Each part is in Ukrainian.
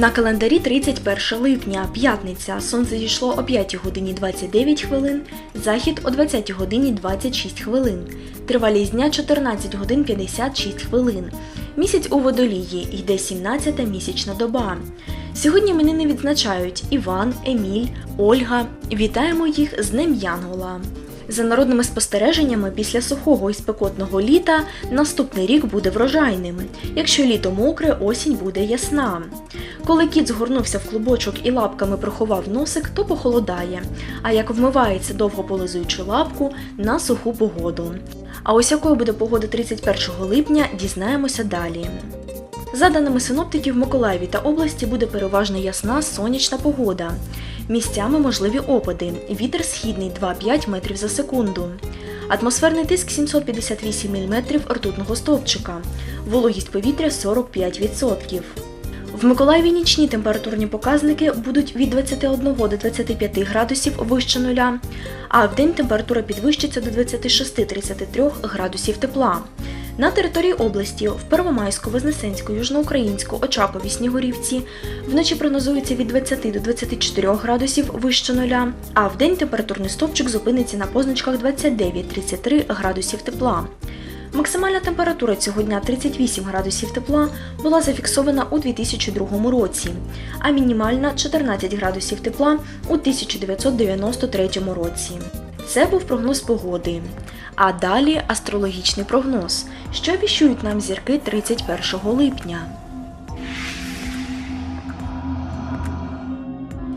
На календарі 31 липня, п'ятниця. Сонце зійшло о 5 годині 29 хвилин, захід о 20 годині 26 хвилин. Тривалість дня 14 годин 56 хвилин. Місяць у водолії йде 17-та місячна доба. Сьогодні мене не відзначають Іван, Еміль, Ольга. Вітаємо їх з Днем Янгола. За народними спостереженнями, після сухого і спекотного літа наступний рік буде врожайним. Якщо літо мокре, осінь буде ясна. Коли кіт згорнувся в клубочок і лапками приховав носик, то похолодає. А як вмивається довго полизуючи лапку на суху погоду. А ось якою буде погода 31 липня, дізнаємося далі. За даними синоптиків, в Миколаєві та області буде переважно ясна сонячна погода. Місцями можливі опади. Вітер східний 2-5 метрів за секунду. Атмосферний тиск 758 мм ртутного стовпчика. Вологість повітря 45%. В Миколаєві нічні температурні показники будуть від 21 до 25 градусів вище нуля, а в день температура підвищиться до 26-33 градусів тепла. На території області в Первомайську, Вознесенську, Южноукраїнську, Очакові, Снігурівці вночі прогнозується від 20 до 24 градусів вище нуля, а в день температурний стовпчик зупиниться на позначках 29-33 градусів тепла. Максимальна температура цього дня 38 градусів тепла була зафіксована у 2002 році, а мінімальна 14 градусів тепла у 1993 році. Це був прогноз погоди. А далі астрологічний прогноз, що віщують нам зірки 31 липня.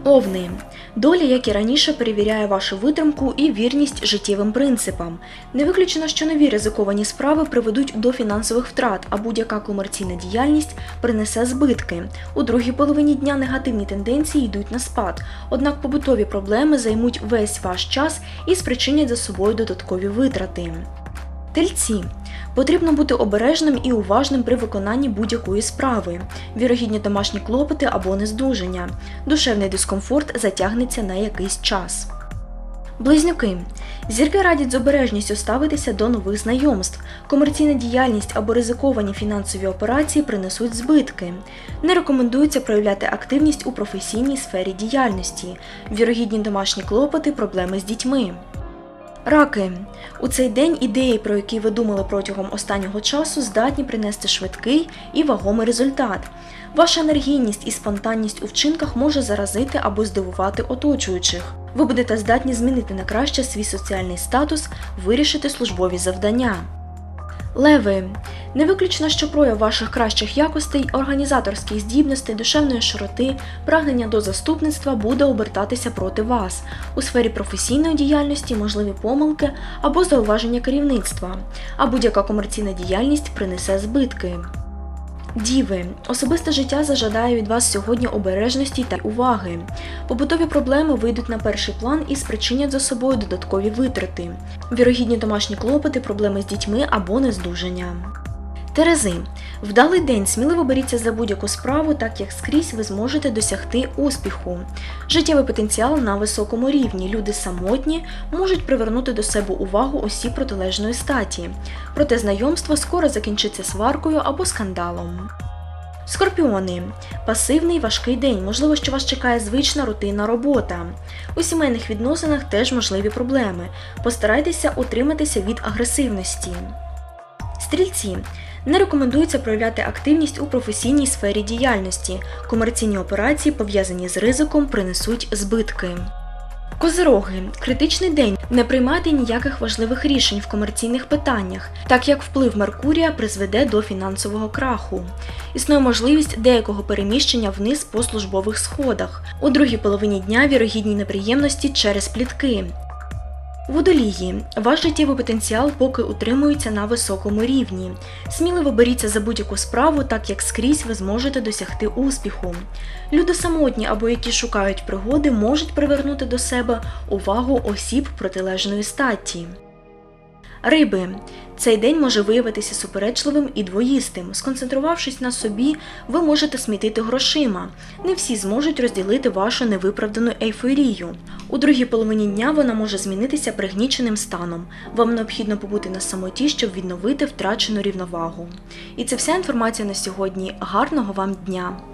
Овни. Доля, як і раніше, перевіряє вашу витримку і вірність життєвим принципам. Не виключено, що нові ризиковані справи приведуть до фінансових втрат, а будь-яка комерційна діяльність принесе збитки. У другій половині дня негативні тенденції йдуть на спад, однак побутові проблеми займуть весь ваш час і спричинять за собою додаткові витрати. Тельці. Потрібно бути обережним і уважним при виконанні будь-якої справи, вірогідні домашні клопоти або нездужання. Душевний дискомфорт затягнеться на якийсь час. Близнюки. Зірки радять з обережністю ставитися до нових знайомств. Комерційна діяльність або ризиковані фінансові операції принесуть збитки. Не рекомендується проявляти активність у професійній сфері діяльності, вірогідні домашні клопоти, проблеми з дітьми. Раки. У цей день ідеї, про які ви думали протягом останнього часу, здатні принести швидкий і вагомий результат. Ваша енергійність і спонтанність у вчинках може заразити або здивувати оточуючих. Ви будете здатні змінити на краще свій соціальний статус, вирішити службові завдання. Леви. Не виключно, що прояв ваших кращих якостей, організаторських здібностей, душевної широти, прагнення до заступництва буде обертатися проти вас. У сфері професійної діяльності можливі помилки або зауваження керівництва, а будь-яка комерційна діяльність принесе збитки. Діви, особисте життя зажадає від вас сьогодні обережності та уваги. Побутові проблеми вийдуть на перший план і спричинять за собою додаткові витрати, вірогідні домашні клопоти, проблеми з дітьми або нездужання. Терези, вдалий день сміливо беріться за будь-яку справу, так як скрізь ви зможете досягти успіху. Життєвий потенціал на високому рівні. Люди самотні можуть привернути до себе увагу осіб протилежної статі. Проте знайомство скоро закінчиться сваркою або скандалом. Скорпіони. Пасивний важкий день. Можливо, що вас чекає звична рутинна робота. У сімейних відносинах теж можливі проблеми. Постарайтеся утриматися від агресивності. Стрільці. Не рекомендується проявляти активність у професійній сфері діяльності. Комерційні операції, пов'язані з ризиком, принесуть збитки. Козироги. Критичний день. Не приймайте ніяких важливих рішень в комерційних питаннях, так як вплив Меркурія призведе до фінансового краху. Існує можливість деякого переміщення вниз по службових сходах. У другій половині дня вірогідні неприємності через плітки. Водолії, ваш життєвий потенціал поки утримується на високому рівні. Сміливо беріться за будь-яку справу, так як скрізь ви зможете досягти успіху. Люди самотні або які шукають пригоди, можуть привернути до себе увагу осіб протилежної статі. Риби. Цей день може виявитися суперечливим і двоїстим. Сконцентрувавшись на собі, ви можете смітити грошима. Не всі зможуть розділити вашу невиправдану ейфорію. У другій половині дня вона може змінитися пригніченим станом. Вам необхідно побути на самоті, щоб відновити втрачену рівновагу. І це вся інформація на сьогодні. Гарного вам дня!